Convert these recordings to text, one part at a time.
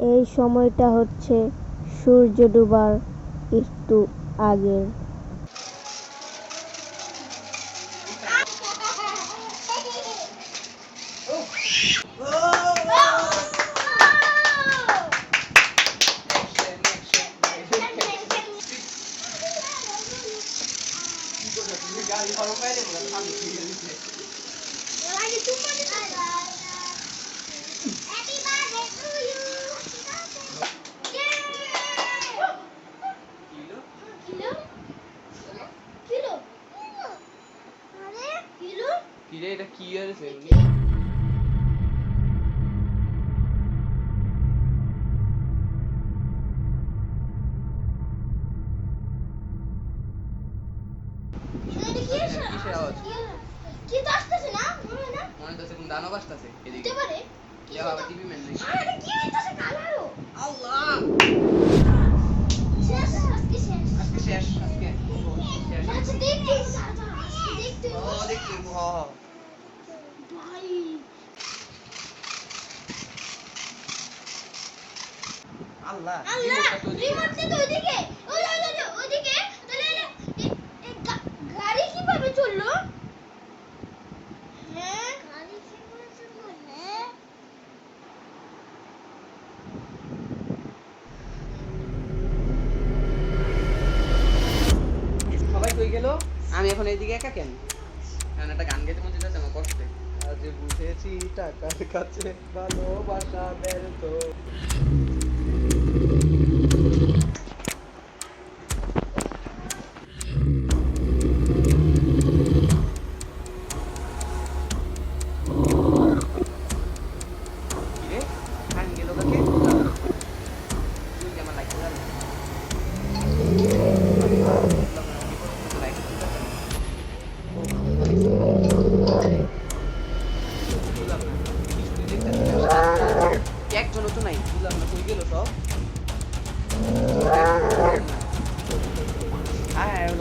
এই সময়টা হচ্ছে সূর্য ডোবার একটু আগের। কিরে এটা কি কি এসে কিসের আওয়াজ? কি তো আসতেছে না মনে হয় না মনে হচ্ছে কোন দানব আসতেছে এদিকে পারে ইয়া বাবা টিভি ম্যান নাকি আরে কি হইতাছে কালারও আল্লাহ শেষ আজকে শেষ আজকে শেষ আজকে শেষ আচ্ছা দেখতে দেখতে ও দেখি হ হ ভাই। আল্লাহ আল্লাহ রিমোটটা তো তো ওইদিকে। ওই ওই ওই ওইদিকে। তাহলে কীভাবে চলল? হ্যাঁ? গাড়ি কীভাবে চলল হ্যাঁ সবাই কই গেল? আমি এখন এইদিকে একা কেন? কারণ একটা গান গাইতে মধ্যে যাচ্ছে আমার কষ্টে। আজ বুঝেছি টাকার কাছে ভালোবাসা ব্যর্থ।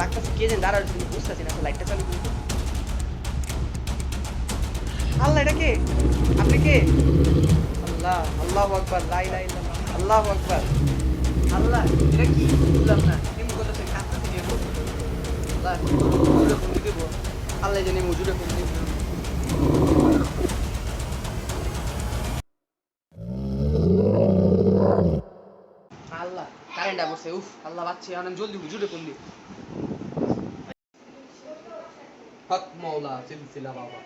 লাগতেছে কে যেন দাঁড়ার জন্য বুঝতেছি না লাইটটা চালু করে আল্লাহ এটা কে আপনি কে আল্লাহ আল্লাহ আকবার লা ইলাহা ইল্লাল্লাহ আল্লাহ আকবার আল্লাহ এটা কি বুঝলাম না এমন কথা সে কাঁদতে থেকে আল্লাহ ফোন দেবো আল্লাহ জানি হুজুরে ফোন দেবো আল্লাহ কারেন্ট বসে উফ আল্লাহ বাচ্চা জলদি হুজুরে ফোন দিই হক মৌলা সিলসিলা বাবা।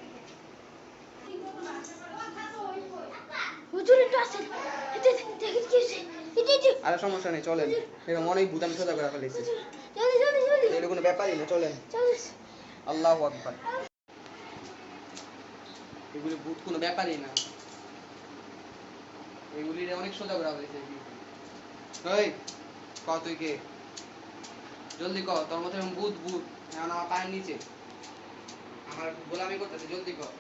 আরে সমস্যা নেই চলেন। এরকম অনেক সোজা করে ফেলেছি এটা কোনো ব্যাপারই না চলেন। আল্লাহ আকবার। এগুলি ভূত কোনো ব্যাপারই না। এগুলি অনেক সোজা করা ওই ক। তুই কে? জলদি ক তোর মতো ভূত ভূত। আমার পায়ের নিচে। আমার গোলামি করতেছে জলদি কর।